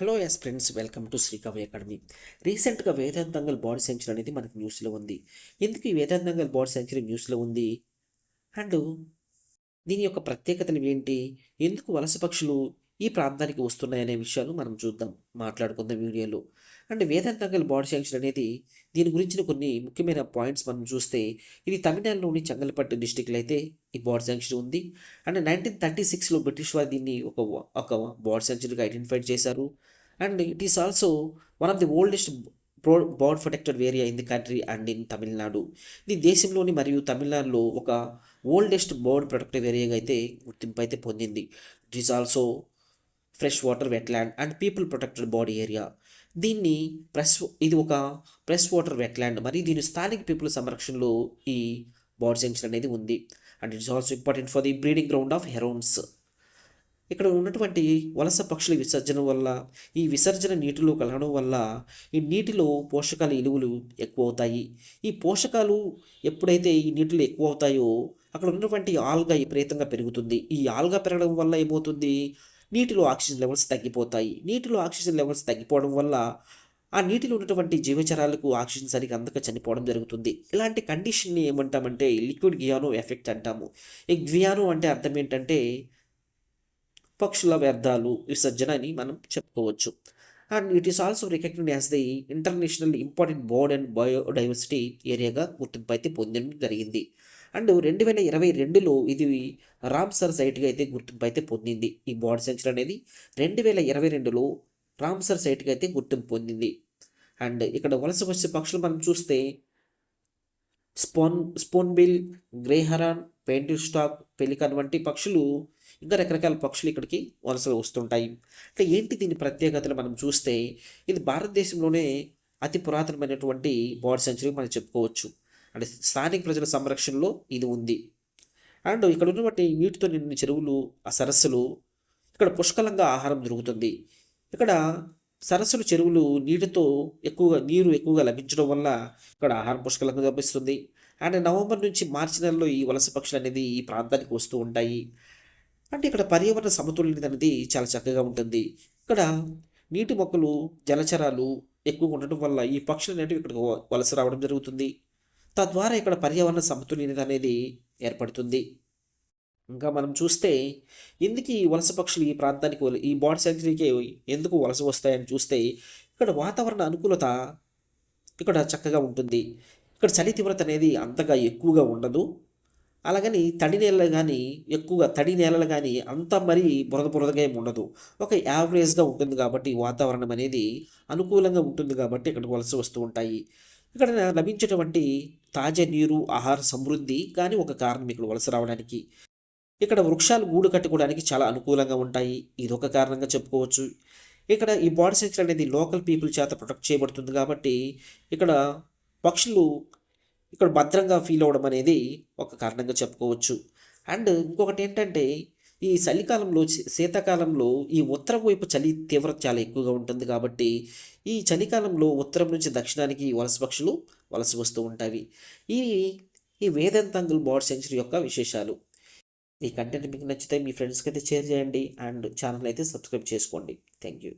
Hello yes friends welcome to Srikavi academy రీసెంట్గా వేదాంతంగల్ body century అనేది మనకు న్యూస్లో ఉంది. ఎందుకు ఈ వేదాంతంగల్ బాడీ సెంచరీ న్యూస్లో ఉంది? అండ్ దీని యొక్క ప్రత్యేకతలు ఏంటి? ఎందుకు వలస పక్షులు ఈ ప్రాంతానికి వస్తున్నాయనే విషయాలు మనం చూద్దాం మాట్లాడుకుందాం వీడియోలో. అండ్ వేదాంతంగల్ బాడీ శాంక్షన్ అనేది దీని గురించిన కొన్ని ముఖ్యమైన పాయింట్స్ మనం చూస్తే ఇది తమిళనాడులోని చంగల్పట్టు డిస్టిక్లో అయితే ఈ బాడీ శాంక్షన్ ఉంది. అండ్ నైన్టీన్ థర్టీ సిక్స్లో బ్రిటిష్ వారు దీన్ని ఒక ఒక బాడీ శాంక్షన్గా ఐడెంటిఫై చేశారు. And it is also one of the oldest pro bird protected area in the country and in Tamil Nadu. ఇది దేశంలోని మరియు తమిళనాడులో ఒక ఓల్డెస్ట్ బోర్డ్ ప్రొటెక్టివ్ ఏరియాగా అయితే గుర్తింపు అయితే పొందింది. It is also fresh water wetland and people protected bird area దీన్ని ప్రెస్ ఇది ఒక ప్రెస్ వాటర్ వెట్లాండ్ మరియు దీని స్థానిక పీపుల్ సంరక్షణలో ఈ బర్డ్ జంక్షన్ అనేది ఉంది. And it's also important for the breeding ground of herons ఇక్కడ ఉన్నటువంటి వలస పక్షుల విసర్జన వల్ల ఈ విసర్జన నీటిలో కలగడం వల్ల ఈ నీటిలో పోషకాల ఇలువలు ఎక్కువ అవుతాయి ఈ పోషకాలు ఎప్పుడైతే ఈ నీటిలో ఎక్కువ అవుతాయో అక్కడ ఉన్నటువంటి ఆల్గా విపరీతంగా పెరుగుతుంది. ఈ ఆల్గా పెరగడం వల్ల ఏమవుతుంది? నీటిలో ఆక్సిజన్ లెవెల్స్ తగ్గిపోతాయి. నీటిలో ఆక్సిజన్ లెవెల్స్ తగ్గిపోవడం వల్ల ఆ నీటిలో ఉన్నటువంటి జీవచరాలకు ఆక్సిజన్ సరిగ్గా అందక చనిపోవడం జరుగుతుంది. ఇలాంటి కండిషన్ని ఏమంటామంటే లిక్విడ్ గియానో ఎఫెక్ట్ అంటాము. ఈ గ్వియానో అంటే అర్థం ఏంటంటే పక్షుల వ్యర్థాలు విసర్జన అని మనం చెప్పుకోవచ్చు. And it is also recognise as the international important bird and biodiversity ఏరియాగా గుర్తింపు అయితే పొందడం జరిగింది. అండ్ రెండు వేల ఇరవై రెండులో ఇది రామ్సర్ సైట్గా అయితే గుర్తింపు అయితే పొందింది. ఈ బోర్డ్ సెంచరీ అనేది రెండు వేల ఇరవై రెండులో రామ్సర్ సైట్గా అయితే గుర్తింపు పొందింది. అండ్ ఇక్కడ వలస వచ్చే పక్షులు మనం చూస్తే స్పోన్ స్పోన్బిల్ గ్రేహరాన్ పెయింటిల్ స్టాక్ పెలికాన్ వంటి పక్షులు ఇంకా రకరకాల పక్షులు ఇక్కడికి వలసలో వస్తుంటాయి. అంటే ఏంటి దీని ప్రత్యేకతలు మనం చూస్తే ఇది భారతదేశంలోనే అతి పురాతనమైనటువంటి బర్డ్ సెంచరీ మనం చెప్పుకోవచ్చు. అంటే స్థానిక ప్రజల సంరక్షణలో ఇది ఉంది. అండ్ ఇక్కడ ఉన్నటువంటి నీటితో నిండిన చెరువులు ఆ సరస్సులు ఇక్కడ పుష్కలంగా ఆహారం దొరుకుతుంది. ఇక్కడ సరస్సులు చెరువులు నీటితో ఎక్కువగా నీరు ఎక్కువగా లభించడం వల్ల ఇక్కడ ఆహారం పుష్కలంగా లభిస్తుంది. అండ్ నవంబర్ నుంచి మార్చి నెలలో ఈ వలస పక్షులు అనేది ఈ ప్రాంతానికి వస్తూ ఉంటాయి. అంటే ఇక్కడ పర్యావరణ సమతుల్యత అనేది చాలా చక్కగా ఉంటుంది. ఇక్కడ నీటి మొక్కలు జలచరాలు ఎక్కువగా ఉండటం వల్ల ఈ పక్షులు అనేవి ఇక్కడికి వలస రావడం జరుగుతుంది. తద్వారా ఇక్కడ పర్యావరణ సమతుల్యత అనేది ఏర్పడుతుంది. ఇంకా మనం చూస్తే ఎందుకు ఈ వలస పక్షులు ఈ ప్రాంతానికి ఈ బాడీ సెంచరీకి ఎందుకు వలస వస్తాయని చూస్తే ఇక్కడ వాతావరణ అనుకూలత ఇక్కడ చక్కగా ఉంటుంది. ఇక్కడ చలి తీవ్రత అనేది అంతగా ఎక్కువగా ఉండదు. అలాగని తడి నేలలు కానీ ఎక్కువగా తడి నేలలు కానీ అంత మరీ బురద బురదగా ఏమి ఉండదు. ఒక యావరేజ్గా ఉంటుంది కాబట్టి వాతావరణం అనేది అనుకూలంగా ఉంటుంది కాబట్టి ఇక్కడికి వలస వస్తూ ఉంటాయి. ఇక్కడ లభించేటువంటి తాజా నీరు ఆహార సమృద్ధి కానీ ఒక కారణం ఇక్కడ వలస రావడానికి. ఇక్కడ వృక్షాలు గూడు కట్టుకోవడానికి చాలా అనుకూలంగా ఉంటాయి. ఇది ఒక కారణంగా చెప్పుకోవచ్చు. ఇక్కడ ఈ బాడీ సెక్షన్ అనేది లోకల్ పీపుల్ చేత ప్రొటెక్ట్ చేయబడుతుంది కాబట్టి ఇక్కడ పక్షులు ఇక్కడ భద్రంగా ఫీల్ అవ్వడం అనేది ఒక కారణంగా చెప్పుకోవచ్చు. అండ్ ఇంకొకటి ఏంటంటే ఈ చలికాలంలో శీతాకాలంలో ఈ ఉత్తరం వైపు చలి తీవ్రత చాలా ఎక్కువగా ఉంటుంది కాబట్టి ఈ చలికాలంలో ఉత్తరం నుంచి దక్షిణానికి వలస పక్షులు వలస వస్తూ ఉంటాయి. ఈ ఈ వేదంతంగుల్ బర్డ్ సెంచరీ యొక్క విశేషాలు. ఈ కంటెంట్ మీకు నచ్చితే మీ ఫ్రెండ్స్కి అయితే షేర్ చేయండి అండ్ ఛానల్ అయితే సబ్స్క్రైబ్ చేసుకోండి. Thank you.